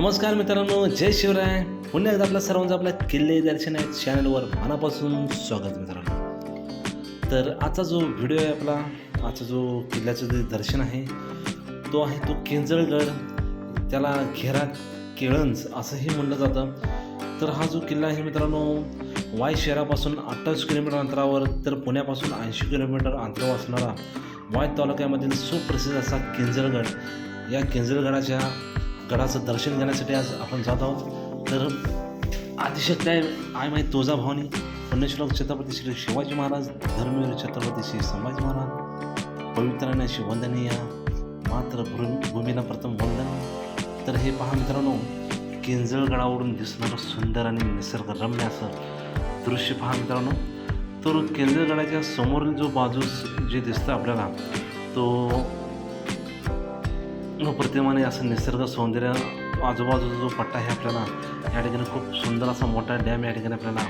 नमस्कार मित्रांनो जय शिवराय. पुन्हा एकदा आपल्या सर्वांचं आपल्या किल्ले दर्शन आहे चॅनलवर मनापासून स्वागत मित्रांनो. तर आजचा जो व्हिडिओ आहे आपला आजचा जो किल्ल्याचं जे दर्शन आहे तो आहे तो केंजळगड त्याला घेरा केळंज असंही म्हणलं जातं. तर हा जो किल्ला आहे मित्रांनो वाय शहरापासून अठ्ठावीस किलोमीटर अंतरावर तर पुण्यापासून ऐंशी किलोमीटर अंतरावर असणारा वाय तालुक्यामधील सुप्रसिद्ध असा केंजळगड. या केंजळगडाच्या गडाचं दर्शन घेण्यासाठी आज आपण जात आहोत. तर अतिशय काय आय माई तुळजाभवानी पुण्यश्लोक छत्रपती श्री शिवाजी महाराज धर्मवीर छत्रपती श्री संभाजी महाराज पवित्राने अशी वंदनीय मात्र भूमी भूमीला प्रथम वंदन. तर हे पहा मित्रांनो केंजळगडावरून दिसणारं सुंदर आणि निसर्गरम्य असं दृश्य पहा मित्रांनो. तर केंजळगडाच्या समोरील जो बाजूस जे दिसतं आपल्याला तो प्रतिमाने असं निसर्ग सौंदर्य आजूबाजूचा जो पट्टा आहे आपल्याला या ठिकाणी खूप सुंदर असा मोठा डॅम या ठिकाणी आपल्याला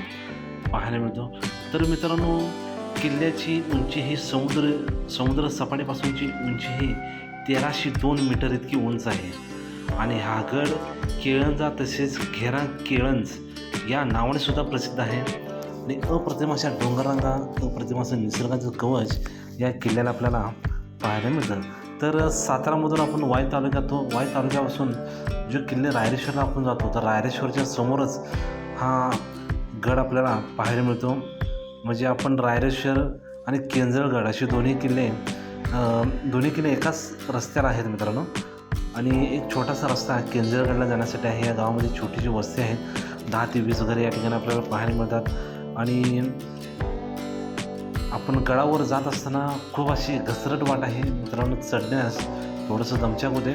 पाहायला मिळतो. तर मित्रांनो किल्ल्याची उंची ही समुद्र समुद्र सपाटीपासूनची उंची ही तेराशे दोन मीटर इतकी उंच आहे. आणि हा गड केळंजा तसेच घेरा केळंज या नावाने सुद्धा प्रसिद्ध आहे. आणि अप्रतिम अशा डोंगररांगा अप्रतिम असं निसर्गाचं कवच या किल्ल्याला आपल्याला पाहायला मिळतं. तर सातारामधून आपण वाई तालुक्यात वाई तालुक्यापासून जे किल्ले रायरेश्वरला आपण जातो तर रायरेश्वरच्या समोरच हा गड आपल्याला पाहायला मिळतो. म्हणजे आपण रायरेश्वर आणि केंजळगड असे दोन्ही किल्ले दोन्ही किल्ले एकाच रस्त्याला आहेत मित्रांनो. आणि एक छोटासा रस्ता केंजळगडला जाण्यासाठी आहे. या गावामध्ये छोटीशी वस्ती आहेत दहा ते वीस घरे या ठिकाणी आपल्याला पाहायला मिळतात. आणि आपण गडावर जात असताना खूप अशी घसरट वाट आहे. मित्रांनो चढण्यास थोडंसं दमछाक होते.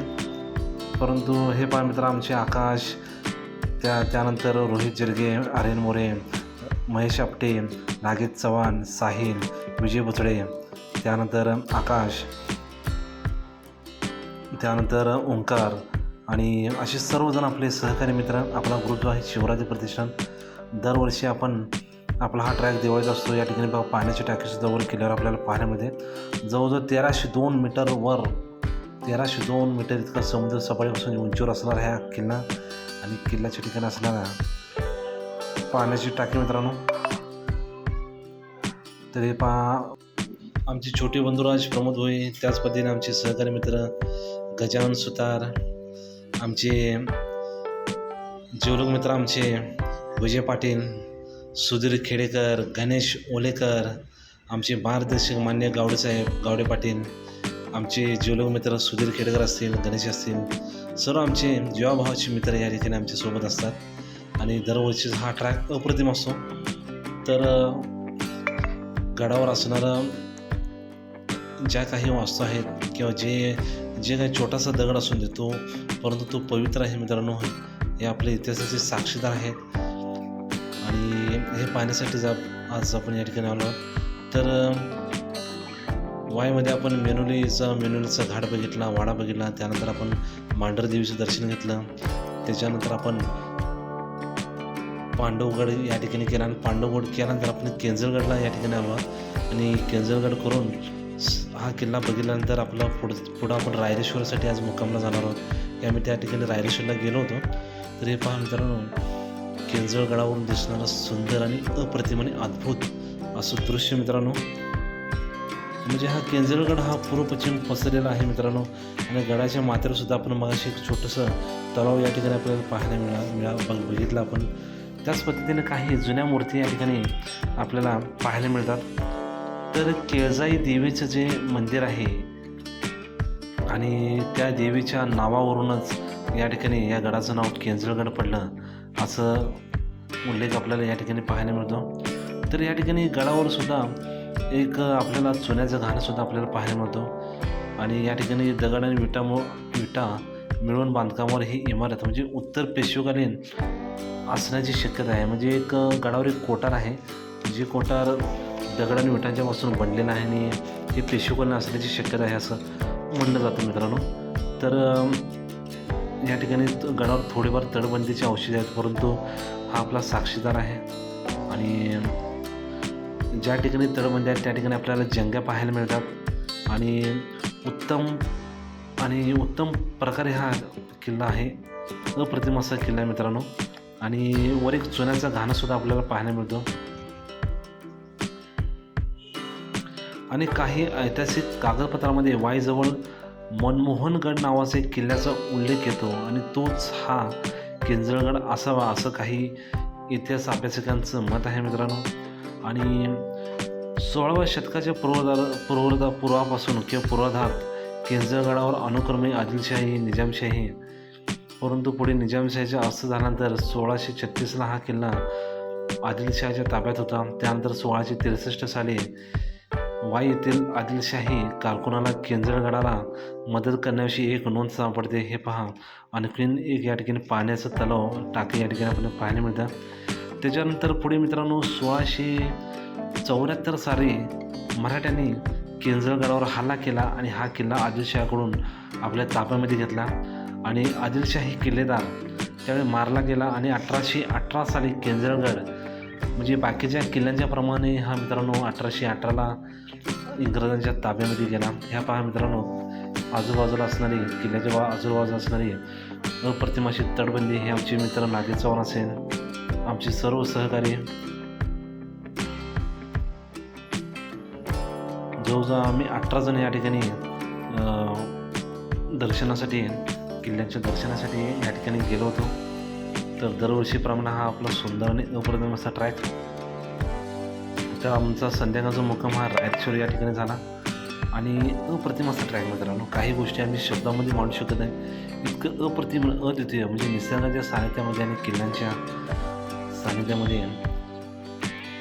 परंतु हे पहा मित्र आमचे आकाश त्या त्यानंतर रोहित जिरगे आर्यन मोरे महेश आपटे नागेश चव्हाण साहिल विजय बुचडे त्यानंतर आकाश त्यानंतर ओंकार आणि असे सर्वजण आपले सहकारी मित्र आपला ग्रुप जो आहे शिवराज प्रतिष्ठान. दरवर्षी आपण आपला हा ट्रॅक दिवाळीचा असतो. या ठिकाणी बघा पाण्याची टाकीसुद्धा जवळ केल्यावर आपल्याला पाण्यामध्ये जवळजवळ तेराशे दोन मीटर वर तेराशे दोन मीटर इतका समुद्र सपाटीपासून उंचीवर असणार ह्या किल्ला आणि किल्ल्याच्या ठिकाणी असणारा पाण्याची टाकी मित्रांनो. तरी पा पहा आमचे छोटे बंधुराज प्रमोद होई त्याच पद्धतीने आमचे सहकारी मित्र गजानन सुतार आमचे जीवलग मित्र आमचे विजय पाटील सुधीर खेडेकर गणेश ओलेकर आमचे मार्गदर्शक मान्य गावडेसाहेब गावडे पाटील आमचे जीवलग मित्र सुधीर खेडेकर असतील गणेश असतील सर्व आमचे जीवाभावाचे मित्र या ठिकाणी आमच्यासोबत असतात. आणि दरवर्षी हा ट्रॅक अप्रतिम असतो. तर गडावर असणारं ज्या काही वास्तू आहेत किंवा जे जे काही छोटासा दगड असून देतो परंतु तो पवित्र आहे मित्रांनो हे आपल्या इतिहासाचे साक्षीदार आहेत. आणि हे पाहण्यासाठी जा आज आपण या ठिकाणी आलो. तर वायमध्ये वाईमध्ये आपण मेनुलीचा मेनुलीचा घाट बघितला वाडा बघितला त्यानंतर आपण मांढरदेवीचं दर्शन घेतलं. त्याच्यानंतर आपण पांडवगड या ठिकाणी केला आणि पांडवगड केल्यानंतर आपण केंजळगडला या ठिकाणी आलो. आणि केंजळगड करून स- हा किल्ला बघितल्यानंतर आपला पुढं पुढं आपण रायरेश्वरसाठी आज मुक्कामला जाणार आहोत. की आम्ही त्या ठिकाणी रायरेश्वरला गेलो होतो. तर हे पहा मित्रांनो केंजळगडावरून दिसणारं सुंदर आणि अप्रतिम आणि अद्भुत असं दृश्य मित्रांनो. म्हणजे हा केंजळगड हा पूर्व पश्चिम पसरलेला आहे मित्रांनो. आणि गडाच्या माथ्यावर सुद्धा आपण मगाशी एक छोटंसं तलाव या ठिकाणी आपल्याला पाहायला मिळा मिळा बघ बघितलं आपण. त्याच पद्धतीने काही जुन्या मूर्ती या ठिकाणी आपल्याला पाहायला मिळतात. तर केळजाई देवीचं जे मंदिर आहे आणि त्या देवीच्या नावावरूनच या ठिकाणी या गडाचं नाव केंजळगड पडलं. असं उल्लेख आपल्याला या ठिकाणी पाहायला मिळतो. तर या ठिकाणी गडावर सुद्धा एक आपल्याला चुन्याचं घाणसुद्धा आपल्याला पाहायला मिळतो. आणि या ठिकाणी दगड आणि विटा विटा मिळून बांधकामावर ही इमारत म्हणजे उत्तर पेशवेकालीन असण्याची शक्यता आहे. म्हणजे एक गडावर एक कोटार आहे. जे कोटार दगड आणि विटांच्या पासून बनलेलं आहे आणि हे पेशवेकालीन असण्याची शक्यता आहे असं म्हणलं जातं मित्रांनो. तर या ठिकाणी गडावर थोडेफार तडबंदीचे औषधे आहेत परंतु हा आपला साक्षीदार आहे. आणि ज्या ठिकाणी तडबंदी आहेत त्या ठिकाणी आपल्याला जंग्या पाहायला मिळतात. आणि उत्तम आणि उत्तम प्रकारे हा किल्ला आहे. अप्रतिम असा किल्ला आहे मित्रांनो. आणि वर एक चुन्याचा घाणंसुद्धा आपल्याला पाहायला मिळतो. आणि काही ऐतिहासिक कागदपत्रामध्ये वाईजवळ मनमोहनगड नावाचा एक किल्ल्याचा उल्लेख येतो आणि तोच हा केंजळगड असावा असं काही इतिहास अभ्यासकांचं मत आहे मित्रांनो. आणि सोळाव्या शतकाच्या पूर्वधार पूर्वधा पूर्वापासून किंवा पूर्वाधात केंजळगडावर अनुक्रमे आदिलशाही निजामशाही परंतु पुढे निजामशाहीच्या अस्त झाल्यानंतर सोळाशे छत्तीसला हा किल्ला आदिलशाहीच्या ताब्यात होता. त्यानंतर सोळाशे त्रेसष्ट साली वाई येथील आदिलशाही कारकुनाला केंजळगडाला मदत करण्याविषयी एक नोंद सापडते हे पहा. आणखीन एक या ठिकाणी पाण्याचं तलाव टाके या ठिकाणी आपल्याला पाहायला मिळतं. त्याच्यानंतर पुढे मित्रांनो सोळाशे चौऱ्याहत्तर साली मराठ्यांनी केंजळगडावर हल्ला केला आणि हा किल्ला आदिलशाहीकडून आपल्या ताब्यामध्ये घेतला. आणि आदिलशाही किल्लेदार त्यावेळी मारला गेला आणि अठराशे अठरा साली केंजळगड म्हणजे बाकीच्या किल्ल्यांच्याप्रमाणे हा मित्रांनो अठराशे अठराला इंग्रजांच्या ताब्यामध्ये गेला. ह्या पहा मित्रांनो आजूबाजूला असणारी किल्ल्याच्या बा आजूबाजूला असणारी अप्रतिमाशी तटबंदी हे आमचे मित्र नागे चव्हाण असेल आमचे सर्व सहकारी. जवळजवळ आम्ही अठरा जण या ठिकाणी दर्शनासाठी किल्ल्यांच्या दर्शनासाठी या ठिकाणी गेलो होतो. तर दरवर्षीप्रमाणे हा आपला सुंदर आणि अप्रतिम असा ट्रॅक तर आमचा संध्याकाळचा मुक्काम हा रायचूर या ठिकाणी झाला. आणि अप्रतिम असा ट्रॅक मित्रांनो काही गोष्टी आम्ही शब्दामध्ये मांडू शकत नाही. इतकं अप्रतिम अद्वितीय म्हणजे निसर्गाच्या सानिध्यामध्ये आणि किल्ल्यांच्या सानिध्यामध्ये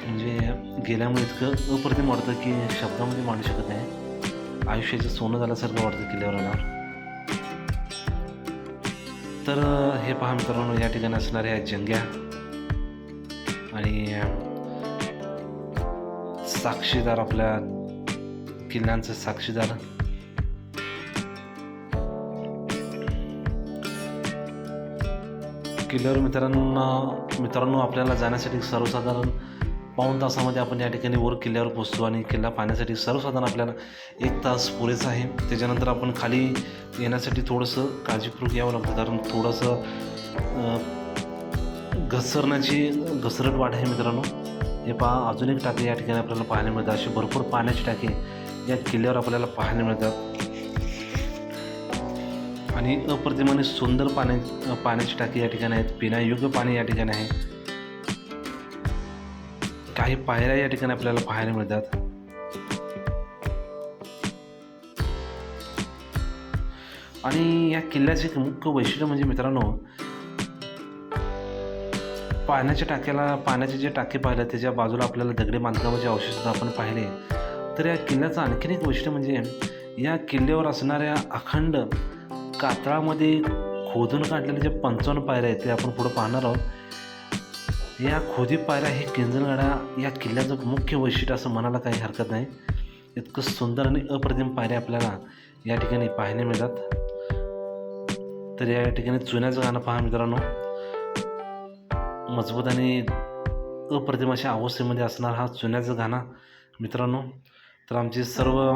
म्हणजे गेल्यामुळे इतकं अप्रतिम वाटतं की शब्दामध्ये मांडू शकत नाही. आयुष्याचं सोनं झाल्यासारखं वाटतं किल्ल्यावर आल्यावर. तर हे पहा मित्रांनो या ठिकाणी असणाऱ्या जंग्या आणि साक्षीदार आपल्या किल्ल्यांचे साक्षीदार. किल्ल्यावर मित्रांनो मित्रांनो आपल्याला जाण्यासाठी सर्वसाधारण पाऊण तासामध्ये आपण या ठिकाणी वर किल्ल्यावर पोचतो आणि किल्ला पाहण्यासाठी सर्वसाधारण आपल्याला एक तास पुरेसा आहे. त्याच्यानंतर आपण खाली येण्यासाठी थोडंसं काळजीपूर्वक यावं लागतं कारण थोडंसं घसरण्याची घसरट वाट आहे मित्रांनो. हे पहा अजून एक टाके या ठिकाणी आपल्याला पाहायला मिळतात अशी भरपूर पाण्याची टाके या किल्ल्यावर आपल्याला पाहायला मिळतात आणि अप्रतिमाने सुंदर पाण्या पाण्याची टाकी या ठिकाणी आहेत. पिण्यायोग्य पाणी या ठिकाणी आहे. काही पायऱ्या या ठिकाणी आपल्याला पाहायला मिळतात. आणि या किल्ल्याचे एक मुख्य वैशिष्ट्य म्हणजे मित्रांनो पाण्याच्या टाक्याला पाण्याचे जे टाके पाहिले त्याच्या बाजूला आपल्याला दगडी बांधकामाचे अवशेषसुद्धा आपण पाहिले. तर या किल्ल्याचं आणखीन एक वैशिष्ट्य म्हणजे या किल्ल्यावर असणाऱ्या अखंड कातळामध्ये खोदून काढलेल्या जे पंचावन्न पायऱ्या आहेत ते आपण पुढं पाहणार आहोत. या खोदी पायऱ्या हे केंजरगडा या किल्ल्याचं मुख्य वैशिष्ट्य असं म्हणायला काही हरकत नाही. इतकं सुंदर आणि अप्रतिम पायऱ्या आपल्याला या ठिकाणी पाहायला मिळतात. तर या ठिकाणी चुन्याचं गाणं पहा मित्रांनो. मजबूत आणि अप्रतिम अशा अवस्थेमध्ये असणार हा चुन्याचं गाणं मित्रांनो. तर आमचे सर्व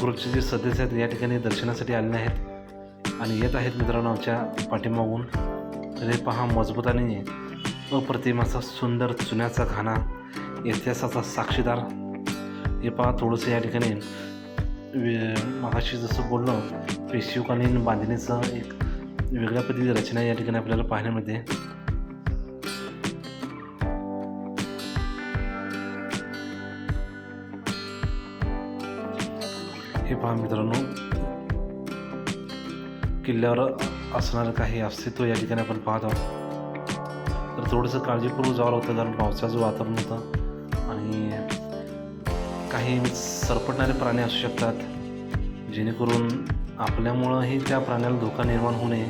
ग्रुपचे जे सदस्य आहेत या ठिकाणी दर्शनासाठी आलेले आहेत आणि येत आहेत मित्रांनो आमच्या पाठीमागून. तर हे पहा मजबूत आणि अप्रतिम असा सुंदर चुन्याचा घाणा इतिहासाचा साक्षीदार. हे पहा थोडंसं या ठिकाणी वे- जसं बोललो पेशिवकालीन बांधणीचं एक वेगळ्या पद्धतीची रचना या ठिकाणी आपल्याला पाहायला की पहा मित्रांनो. किल्ल्यावर असणारं काही अस्तित्व या ठिकाणी आपण पाहत आहोत. तर थोडंसं काळजीपूर्वक जावं लागतं कारण पावसाचं वातावरण होतं आणि काही सरपटणारे प्राणी असू शकतात जेणेकरून आपल्यामुळंही त्या प्राण्याला धोका निर्माण होऊ नये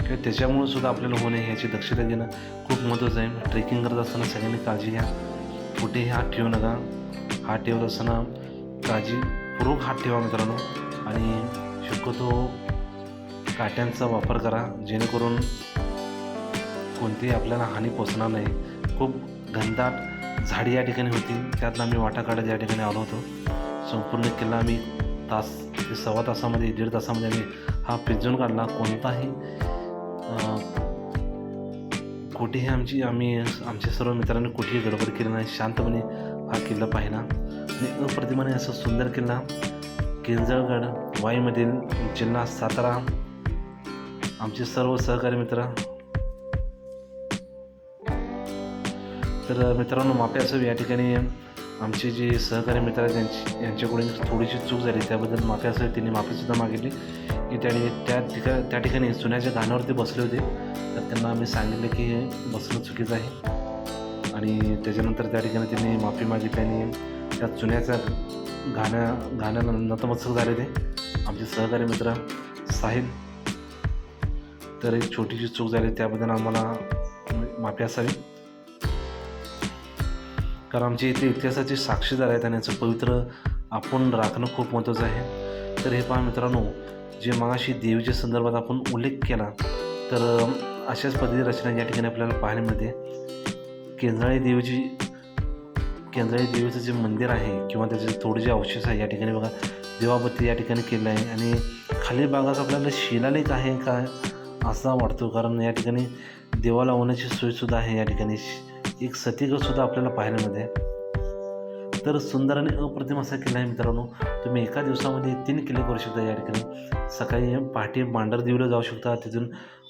किंवा त्याच्यामुळं सुद्धा आपल्याला होऊ नये याची दक्षता घेणं खूप महत्त्वाचं आहे. ट्रेकिंग करत असताना सगळ्यांनी काळजी घ्या. कुठेही हात ठेवू नका. हात ठेवत असताना काळजी रोग हात ठेवा मित्रांनो. आणि शक्यतो काट्यांचा वापर करा जेणेकरून कोणतीही आपल्याला हानी पोचणार नाही. खूप घनदाट झाडी या ठिकाणी होती. त्यातनं आम्ही वाटा काढत या ठिकाणी आलो होतो. संपूर्ण किल्ला आम्ही तास ते सव्वा तासामध्ये दीड तासामध्ये आम्ही हा पिंजून काढला. कोणताही कुठेही आमची आम्ही आमच्या सर्व मित्रांनी कुठेही गडबड केली नाही. शांतपणे हा किल्ला पाहिला. आणि अप्रतिमाने असं सुंदर किल्ला. किंजळगड वाईमधील जिल्हा सातारा. आमचे सर्व सहकारी मित्र. तर मित्रांनो माफी असावी या ठिकाणी. आमचे जे सहकारी मित्र आहेत त्यांची यांच्याकडून थोडीशी चूक झाली. त्याबद्दल माफी असावी त्यांनी माफीसुद्धा मागितली. की त्याने त्या ठिका त्या ठिकाणी सुन्याच्या गाण्यावरती बसले होते. तर त्यांना आम्ही सांगितलं की बसणं चुकीचं आहे. आणि त्याच्यानंतर त्या ठिकाणी त्यांनी माफी मागितली आणि त्या चुन्याच्या गाण्या गाण्याला नतमस्तक झाले ते. आमचे सहकारी मित्र साहिल. तर एक छोटीशी चूक झाली त्याबद्दल आम्हाला माफी असावी. कारण आमची इथे इतिहासाचे साक्षीदार आहेत आणि याचं पवित्र आपण राखणं खूप महत्त्वाचं आहे. तर हे पहा मित्रांनो जे मगाशी देवीच्या संदर्भात आपण उल्लेख केला तर अशाच पद्धती रचना या ठिकाणी आपल्याला पाहायला मिळते. केंद्राळी देवीची केंद्राळी देवीचं जे मंदिर आहे किंवा त्याचे थोडे जे अवशेष आहे या ठिकाणी बघा देवाबत्ती या ठिकाणी केलं आहे. आणि खाली भागाचा आपल्याला शिलालेख आहे का असा वाटतो कारण या ठिकाणी देवाला होण्याची सोयसुद्धा आहे या ठिकाणी एक सतीग्रहसुद्धा आपल्याला पाहायला मिळते. तर सुंदर आणि अप्रतिम असा किल्ला आहे मित्रांनो. तुम्ही एका दिवसामध्ये तीन किल्ले करू शकता या ठिकाणी. सकाळी पहाटे मांडरदेवीला जाऊ शकता तिथून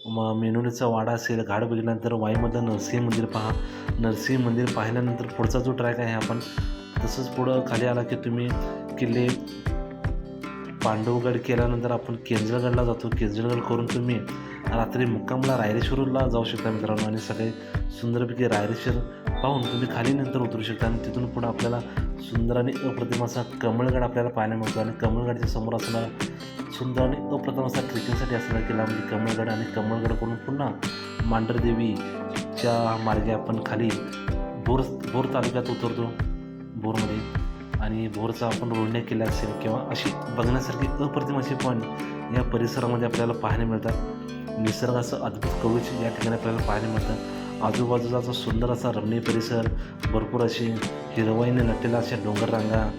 मग मेनुलीचा वाडा असेल घाट बघितल्यानंतर वाईमधलं नरसिंह मंदिर पहा. नरसिंह मंदिर पाहिल्यानंतर पुढचा जो ट्रॅक आहे आपण तसंच पुढं खाली आला की तुम्ही किल्ले पांडवगड केल्यानंतर आपण केंजळगडला जातो. केंजळगड करून तुम्ही रात्री मुक्कामला रायरेश्वरला जाऊ शकता मित्रांनो आणि सगळे सुंदरपैकी रायरेश्वर पाहून तुम्ही खाली नंतर उतरू शकता आणि तिथून पुढं आपल्याला सुंदर आणि अप्रतिम असा कमळगड आपल्याला पाहायला मिळतो आणि कमळगडच्या समोर असणारा सुंदर आणि अप्रतिम असा ट्रेकिंगसाठी असणारा किल्ला म्हणजे कमळगड आणि कमळगडकडून पुन्हा मांढरदेवीच्या मार्गे आपण खाली भोर भोर तालुक्यात उतरतो भोरमध्ये. आणि भोरचा आपण रोडण्या किल्ला असेल किंवा अशी बघण्यासारखी अप्रतिम असे पॉईंट या परिसरामध्ये आपल्याला पाहायला मिळतात. निसर्गाचं अद्भुत कवच या ठिकाणी आपल्याला पाहायला मिळतं. आजूबाजूचा जो सुंदर असा रमणीय परिसर भरपूर असे हिरवाईने नटलेला अशा डोंगररांगा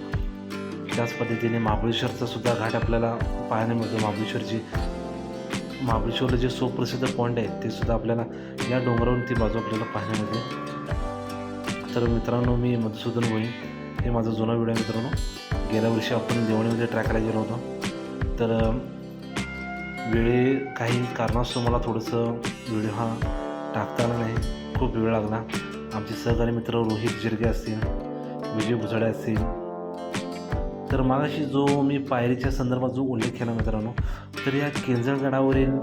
त्याच पद्धतीने महाबळेश्वरचा सुद्धा घाट आपल्याला पाहायला मिळतो. महाबळेश्वरची महाबळेश्वरला जे सुप्रसिद्ध पॉईंट आहेत ते सुद्धा आपल्याला या डोंगरावरून ती बाजू आपल्याला पाहायला मिळते. तर मित्रांनो मी मधुसूदन भोई हे माझा जुना व्हिडिओ मित्रांनो. गेल्या वर्षी आपण देवणीमध्ये ट्रॅकला गेलो होतो. तर वेळे काही कारणास्तव मला थोडंसं व्हिडिओ हा टाकता आला नाही खूप वेळ लागला आमचे सहकारी मित्र रोहित जिरगे असतील विजय भुसाडे असतील. तर मागाशी जो मी पायरीच्या संदर्भात जो उल्लेख केला मित्रांनो तर या केंजळगडावरील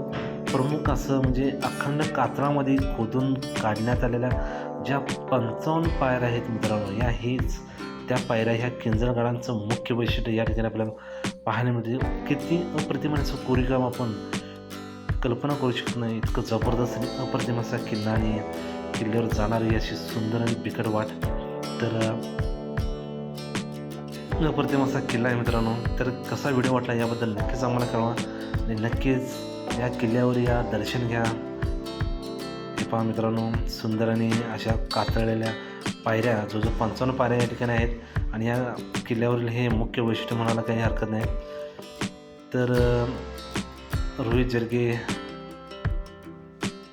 प्रमुख असं म्हणजे अखंड कात्रामध्ये खोदून काढण्यात आलेल्या ज्या पंचावन्न पायऱ्या आहेत मित्रांनो या हेच त्या पायऱ्या ह्या केंजळगडांचं मुख्य वैशिष्ट्य या ठिकाणी आपल्याला पाहण्यामध्ये किती अप्रतिम असं कोरीकाम आपण कल्पना करू शकत नाही. इतकं जबरदस्त आणि अप्रतिम असा किल्ला आणि किल्ल्यावर जाणारी अशी सुंदर आणि बिकट वाट. तर अप्रतिम असा किल्ला आहे मित्रांनो. तर कसा व्हिडिओ वाटला याबद्दल नक्कीच आम्हाला कळवा. आणि नक्कीच या किल्ल्यावर या दर्शन घ्या. हे पहा मित्रांनो सुंदर आणि अशा कातळलेल्या पायऱ्या जो जो पंचावन्न पायऱ्या या ठिकाणी आहेत आणि या किल्ल्यावरील हे मुख्य वैशिष्ट्य म्हणायला काही हरकत नाही. तर रोहित जर्गे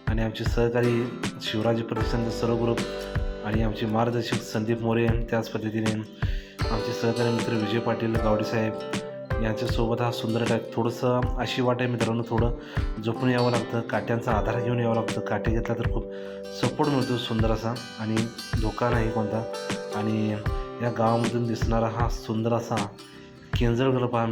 आणि आमचे सहकारी शिवराज प्रतिष्ठानचे सर्व ग्रुप आणि आमचे मार्गदर्शक संदीप मोरे त्याच पद्धतीने आमचे सहकारी मित्र विजय पाटील गावडेसाहेब यांच्यासोबत हा सुंदर ट्रॅक थोडंसं अशी वाट आहे मित्रांनो थोडं झोपून यावं लागतं काट्यांचा आधार घेऊन यावं लागतं. काटे घेतला तर खूप सपोर्ट मिळतो सुंदर असा आणि धोका नाही कोणता. आणि या गावामधून दिसणारा हा सुंदर असा केंजळगड पहा